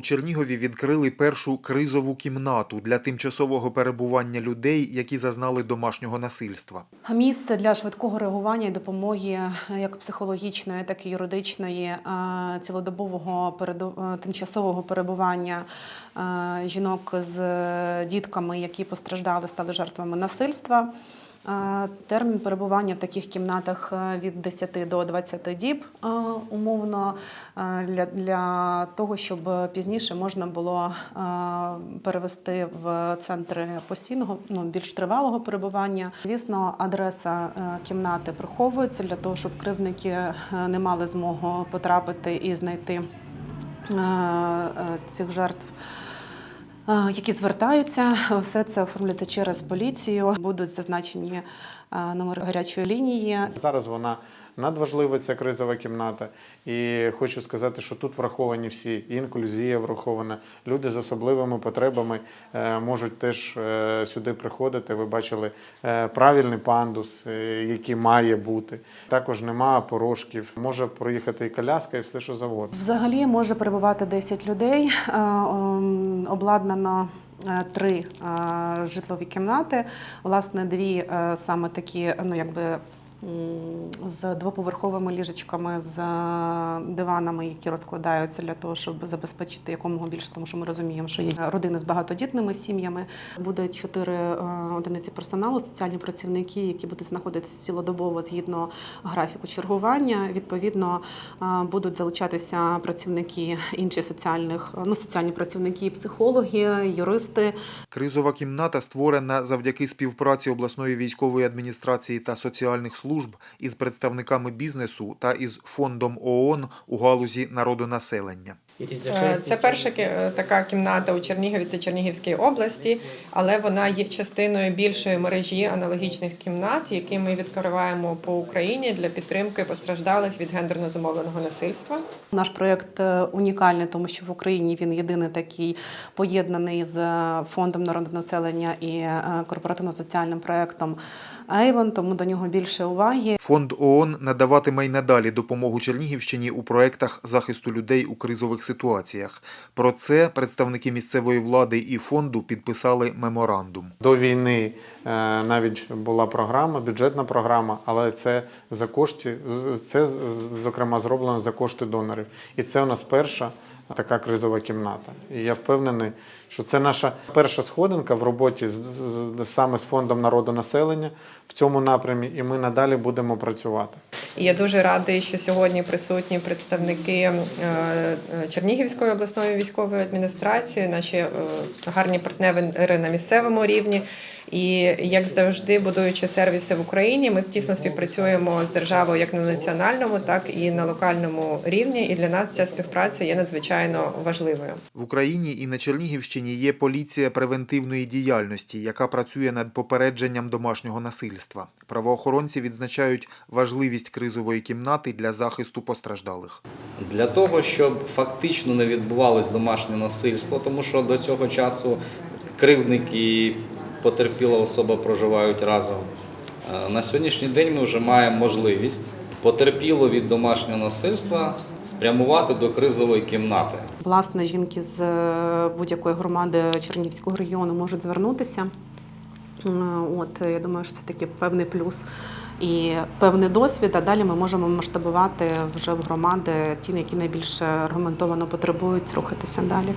Чернігові відкрили першу кризову кімнату для тимчасового перебування людей, які зазнали домашнього насильства. Місце для швидкого реагування і допомоги е, як психологічної, так і юридичної, е, цілодобового е, тимчасового перебування жінок з дітками, які постраждали, стали жертвами насильства. Термін перебування в таких кімнатах е, від 10 до 20 діб е, умовно е, для, для того, щоб пізніше можна було перевести в центри постійного, ну більш тривалого перебування. Звісно, адреса кімнати приховується для того, щоб кривдники е, не мали змогу потрапити і знайти цих жертв. Е, Які звертаються, все це оформлюється через поліцію. Будуть зазначені номери гарячої лінії. Зараз вона надважлива, ця кризова кімната. І хочу сказати, що тут враховані всі. І інклюзія врахована. Люди з особливими потребами е, можуть теж е, сюди приходити. Ви бачили е, правильний пандус, який має бути. Також немає порожків. Може проїхати і коляска, і все, що завгодно. Взагалі може перебувати 10 людей. Обладнано три е, житлові кімнати. Власне, дві е, саме такі, ну якби. З двоповерховими ліжечками, з е, диванами, які розкладаються для того, щоб забезпечити якомога більше, тому що ми розуміємо, що є родини з багатодітними сім'ями. Буде чотири е, одиниці персоналу, соціальні працівники, які будуть знаходитися цілодобово згідно графіку чергування. Відповідно, е, будуть залучатися працівники інших соціальних, ну соціальні працівники, психологи, юристи. Кризова кімната створена завдяки співпраці обласної військової адміністрації та соціальних служб із представниками бізнесу та із фондом ООН у галузі народонаселення. Е, Це перша така кімната у Чернігові та Чернігівській області, але вона є частиною більшої мережі аналогічних кімнат, які ми відкриваємо по Україні для підтримки постраждалих від гендерно зумовленого насильства. Наш проєкт е, унікальний, тому що в Україні він єдиний такий поєднаний з фондом народонаселення і е, корпоративно-соціальним проєктом Avon, тому до нього більше уваги. Фонд ООН надаватиме й надалі допомогу Чернігівщині у проектах захисту людей у кризових ситуаціях. Про це представники місцевої влади і фонду підписали меморандум. До війни е, навіть була програма, бюджетна програма, але це за кошти, це зокрема зроблено за кошти донорів. І це у нас перша така кризова кімната. І я впевнений, що це наша перша сходинка в роботі з- саме з фондом народу населення в цьому напрямі, і ми надалі будемо працювати. І я дуже радий, що сьогодні присутні представники е, Чернігівської обласної військової адміністрації, наші е, гарні партнери на місцевому рівні. І як завжди, будуючи сервіси в Україні, ми тісно співпрацюємо з державою як на національному, так і на локальному рівні. І для нас ця співпраця є надзвичайно важливою. В Україні і на Чернігівщині є поліція превентивної діяльності, яка працює над попередженням домашнього насильства. Правоохоронці відзначають важливість кризової кімнати для захисту постраждалих. для того, щоб фактично не відбувалось домашнє насильство, тому що до цього часу кривдник і потерпіла особа проживають разом. Е, На сьогоднішній день ми вже маємо можливість потерпіло від домашнього насильства спрямувати до кризової кімнати. Власне, жінки з е, будь-якої громади Чернігівського регіону можуть звернутися. От я думаю, що це такий певний плюс і певний досвід. А далі ми можемо масштабувати вже в громади ті, які найбільше аргументовано потребують рухатися далі.